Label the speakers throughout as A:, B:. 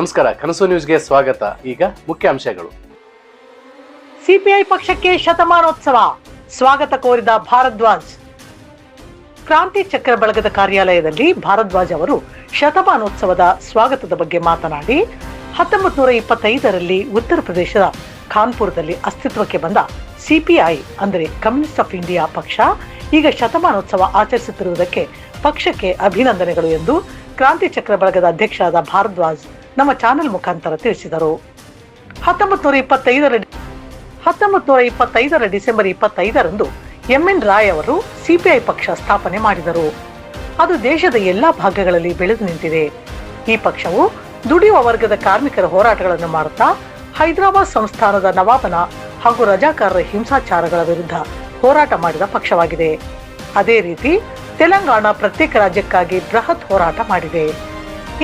A: ನಮಸ್ಕಾರ, ಕನಸು ನ್ಯೂಸ್ಗೆ ಸ್ವಾಗತ. ಈಗ ಮುಖ್ಯಾಂಶಗಳು
B: ಸಿಪಿಐ ಪಕ್ಷಕ್ಕೆ ಶತಮಾನೋತ್ಸವ. ಸ್ವಾಗತ ಕೋರಿದ ಭಾರದ್ವಾಜ್. ಕ್ರಾಂತಿ ಚಕ್ರ ಬಳಗದ ಕಾರ್ಯಾಲಯದಲ್ಲಿ ಭಾರದ್ವಾಜ್ ಅವರು ಶತಮಾನೋತ್ಸವದ ಸ್ವಾಗತದ ಬಗ್ಗೆ ಮಾತನಾಡಿ ಹತ್ತೊಂಬತ್ ನೂರ ಇಪ್ಪತ್ತೈದರಲ್ಲಿ ಉತ್ತರ ಪ್ರದೇಶದ ಖಾನ್ಪುರದಲ್ಲಿ ಅಸ್ತಿತ್ವಕ್ಕೆ ಬಂದ ಸಿಪಿಐ, ಅಂದರೆ ಕಮ್ಯುನಿಸ್ಟ್ ಆಫ್ ಇಂಡಿಯಾ ಪಕ್ಷ, ಈಗ ಶತಮಾನೋತ್ಸವ ಆಚರಿಸುತ್ತಿರುವುದಕ್ಕೆ ಪಕ್ಷಕ್ಕೆ ಅಭಿನಂದನೆಗಳು ಎಂದು ಕ್ರಾಂತಿ ಚಕ್ರ ಬಳಗದ ಅಧ್ಯಕ್ಷರಾದ ಭಾರದ್ವಾಜ್ ನಮ್ಮ ಚಾನೆಲ್ ಮುಖಾಂತರ ತಿಳಿಸಿದರು. ಹತ್ತೊಂಬತ್ತು ನೂರ ಇಪ್ಪತ್ತೈದರ ಹತ್ತೊಂಬತ್ತು ನೂರ ಇಪ್ಪತ್ತೈದರ ಡಿಸೆಂಬರ್ ಇಪ್ಪತ್ತೈದರಂದು ಎಂಎನ್ ರಾಯ್ ಅವರು ಸಿಪಿಐ ಪಕ್ಷ ಸ್ಥಾಪನೆ ಮಾಡಿದರು. ಅದು ದೇಶದ ಎಲ್ಲಾ ಭಾಗಗಳಲ್ಲಿ ಬೆಳೆದು ನಿಂತಿದೆ. ಈ ಪಕ್ಷವು ದುಡಿಯುವ ವರ್ಗದ ಕಾರ್ಮಿಕರ ಹೋರಾಟಗಳನ್ನು ಮಾಡುತ್ತಾ ಹೈದರಾಬಾದ್ ಸಂಸ್ಥಾನದ ನವಾಬನ ಹಾಗೂ ರಜಾಕಾರರ ಹಿಂಸಾಚಾರಗಳ ವಿರುದ್ಧ ಹೋರಾಟ ಮಾಡಿದ ಪಕ್ಷವಾಗಿದೆ. ಅದೇ ರೀತಿ ತೆಲಂಗಾಣ ಪ್ರತ್ಯೇಕ ರಾಜ್ಯಕ್ಕಾಗಿ ಬೃಹತ್ ಹೋರಾಟ ಮಾಡಿದೆ.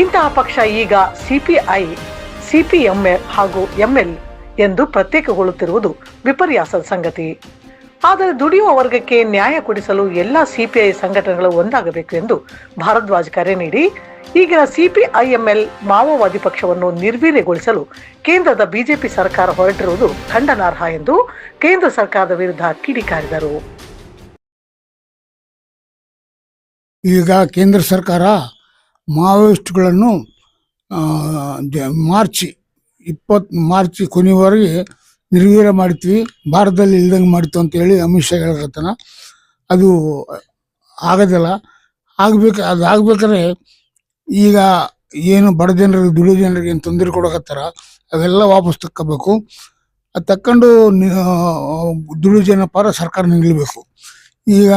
B: ಇಂತಹ ಪಕ್ಷ ಈಗ ಸಿಪಿಐ ಸಿಪಿಎಂಎಲ್ ಹಾಗೂ ಎಂಎಲ್ ಎಂದು ಪ್ರತ್ಯೇಕಗೊಳ್ಳುತ್ತಿರುವುದು ವಿಪರ್ಯಾಸದ ಸಂಗತಿ. ಆದರೆ ದುಡಿಯುವ ವರ್ಗಕ್ಕೆ ನ್ಯಾಯ ಕೊಡಿಸಲು ಎಲ್ಲ ಸಿಪಿಐ ಸಂಘಟನೆಗಳು ಒಂದಾಗಬೇಕು ಎಂದು ಭಾರದ್ವಾಜ್ ಕರೆ ನೀಡಿ, ಈಗಿನ ಸಿಪಿಐಎಂಎಲ್ ಮಾವೋವಾದಿ ಪಕ್ಷವನ್ನು ನಿರ್ವೀರ್ಯಗೊಳಿಸಲು ಕೇಂದ್ರದ ಬಿಜೆಪಿ ಸರ್ಕಾರ ಹೊರಟಿರುವುದು ಖಂಡನಾರ್ಹ ಎಂದು ಕೇಂದ್ರ ಸರ್ಕಾರದ ವಿರುದ್ಧ ಕಿಡಿಕಾರಿದರು.
C: ಈಗ ಕೇಂದ್ರ ಸರ್ಕಾರ ಮಾವೋಯಿಸ್ಟ್ಗಳನ್ನು ಮಾರ್ಚ್ ಇಪ್ಪತ್ ಮಾರ್ಚ್ ಕೊನೆಯವರೆಗೆ ನಿರ್ವೀರ ಮಾಡ್ತೀವಿ. ಭಾರತದಲ್ಲಿ ಇಲ್ದಂಗೆ ಮಾಡ್ತೀವಿ ಅಂತ ಹೇಳಿ ಅಮಿತ್ ಶಾ ಹೇಳಕತ್ತಾನ ಅದು ಆಗೋದಿಲ್ಲ. ಆಗ್ಬೇಕು ಅದು ಆಗ್ಬೇಕಾದ್ರೆ ಈಗ ಏನು ಬಡ ಜನರಿಗೆ ದುಡಿ ಜನರಿಗೆ ಏನು ತೊಂದರೆ ಕೊಡಕತ್ತಾರ ಅವೆಲ್ಲ ವಾಪಸ್ ತಕ್ಕೋಬೇಕು. ಅದು ತಕ್ಕೊಂಡು ದುಡಿ ಜನ ಪರ ಸರ್ಕಾರ ನಿಲ್ಲಬೇಕು ಈಗ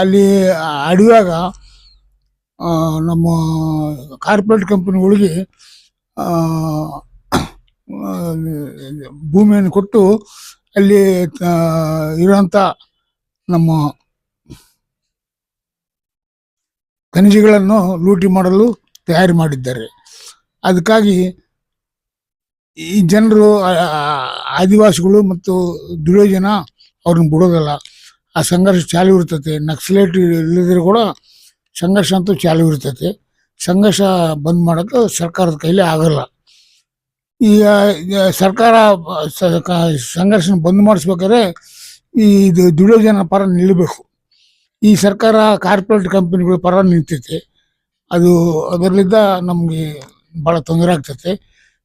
C: ಅಲ್ಲಿ ಅಡಿಯಾಗ ಆ, ನಮ್ಮ ಕಾರ್ಪೊರೇಟ್ ಕಂಪನಿಗಳಿಗೆ ಭೂಮಿಯನ್ನು ಕೊಟ್ಟು ಅಲ್ಲಿ ಇರೋಂಥ ನಮ್ಮ ಖನಿಜಗಳನ್ನು ಲೂಟಿ ಮಾಡಲು ತಯಾರಿ ಮಾಡಿದ್ದಾರೆ. ಅದಕ್ಕಾಗಿ ಈ ಜನರು ಆದಿವಾಸಿಗಳು ಮತ್ತು ದುಡಿಯೋ ಜನ ಅವ್ರನ್ನ ಬಿಡೋದಲ್ಲ. ಆ ಸಂಘರ್ಷ ಚಾಲು ಇರ್ತದೆ. ನಕ್ಸಲೇಟ್ ಇಲ್ಲದ್ರೆ ಕೂಡ ಸಂಘರ್ಷ ಅಂತೂ ಚಾಲು ಇರ್ತೈತಿ. ಸಂಘರ್ಷ ಬಂದ್ ಮಾಡೋಕೆ ಸರ್ಕಾರದ ಕೈಲಿ ಆಗಲ್ಲ. ಈಗ ಸರ್ಕಾರ ಸಂಘರ್ಷ ಬಂದ್ ಮಾಡಿಸ್ಬೇಕಾದ್ರೆ ಈ ಇದು ದುಡಿಯೋ ಜನ ಪರ ನಿಲ್ಲಬೇಕು ಈ ಸರ್ಕಾರ ಕಾರ್ಪೊರೇಟ್ ಕಂಪನಿಗಳ ಪರ ನಿಂತೈತೆ. ಅದು, ಅದರಲ್ಲಿದ್ದ ನಮಗೆ ಭಾಳ ತೊಂದರೆ ಆಗ್ತೈತೆ.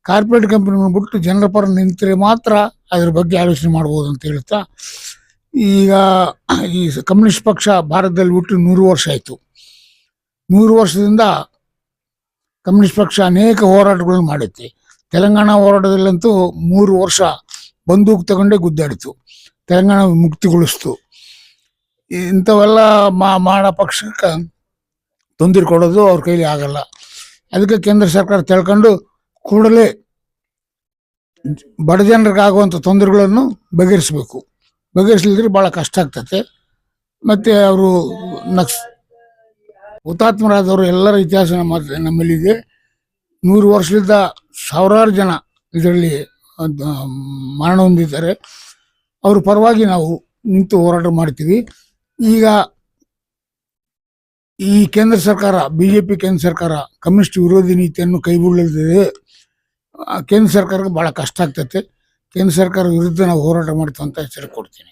C: ಕಾರ್ಪೊರೇಟ್ ಕಂಪನಿಗಳು ಬಿಟ್ಟು ಜನರ ಪರ ನಿಂತರೆ ಮಾತ್ರ ಅದ್ರ ಬಗ್ಗೆ ಆಲೋಚನೆ ಮಾಡ್ಬೋದು ಅಂತ ಹೇಳ್ತಾ, ಈಗ ಈ ಕಮ್ಯುನಿಸ್ಟ್ ಪಕ್ಷ ಭಾರತದಲ್ಲಿ ಬಿಟ್ಟು ನೂರು ವರ್ಷ ಆಯಿತು. ನೂರು ವರ್ಷದಿಂದ ಕಮ್ಯುನಿಸ್ಟ್ ಪಕ್ಷ ಅನೇಕ ಹೋರಾಟಗಳನ್ನು ಮಾಡುತ್ತೆ. ತೆಲಂಗಾಣ ಹೋರಾಟದಲ್ಲಂತೂ ಮೂರು ವರ್ಷ ಬಂದೂಕು ತಗೊಂಡೇ ಗುದ್ದಾಡಿತು. ತೆಲಂಗಾಣ ಮುಕ್ತಿಗೊಳಿಸ್ತು. ಇಂಥವೆಲ್ಲ ಮಾ, ಮಾಡೋ ಪಕ್ಷಕ್ಕೆ ತೊಂದರೆ ಕೊಡೋದು ಅವ್ರ ಕೈಲಿ ಆಗಲ್ಲ. ಅದಕ್ಕೆ ಕೇಂದ್ರ ಸರ್ಕಾರ ತಿಳ್ಕೊಂಡು ಕೂಡಲೇ ಬಡ ಜನರಿಗಾಗುವಂಥ ತೊಂದರೆಗಳನ್ನು ಬಗೆಹರಿಸಬೇಕು. ಬಗೆಹರಿಸಲಿದ್ರೆ ಭಾಳ ಕಷ್ಟ ಆಗ್ತತೆ. ಮತ್ತು ಅವರು ನಕ್ಸ್ ಹುತಾತ್ಮರಾದವರು ಎಲ್ಲರ ಇತಿಹಾಸ ನಮ್ಮ ನಮ್ಮಲ್ಲಿದೆ. ನೂರು ವರ್ಷದಿಂದ ಸಾವಿರಾರು ಜನ ಇದರಲ್ಲಿ ಮರಣ ಹೊಂದಿದ್ದಾರೆ. ಅವ್ರ ಪರವಾಗಿ ನಾವು ನಿಂತು ಹೋರಾಟ ಮಾಡ್ತೀವಿ. ಈಗ ಈ ಕೇಂದ್ರ ಸರ್ಕಾರ ಬಿ ಜೆ ಪಿ ಕೇಂದ್ರ ಸರ್ಕಾರ ಕಮ್ಯುನಿಸ್ಟ್ ವಿರೋಧಿ ನೀತಿಯನ್ನು ಆ ಕೇಂದ್ರ ಸರ್ಕಾರಕ್ಕೆ ಭಾಳ ಕಷ್ಟ ಆಗ್ತೈತೆ. ಕೇಂದ್ರ ಸರ್ಕಾರ ವಿರುದ್ಧ ನಾವು ಹೋರಾಟ ಮಾಡ್ತೀವಿ ಅಂತ ಎಚ್ಚರಿಕೆ ಕೊಡ್ತೀನಿ.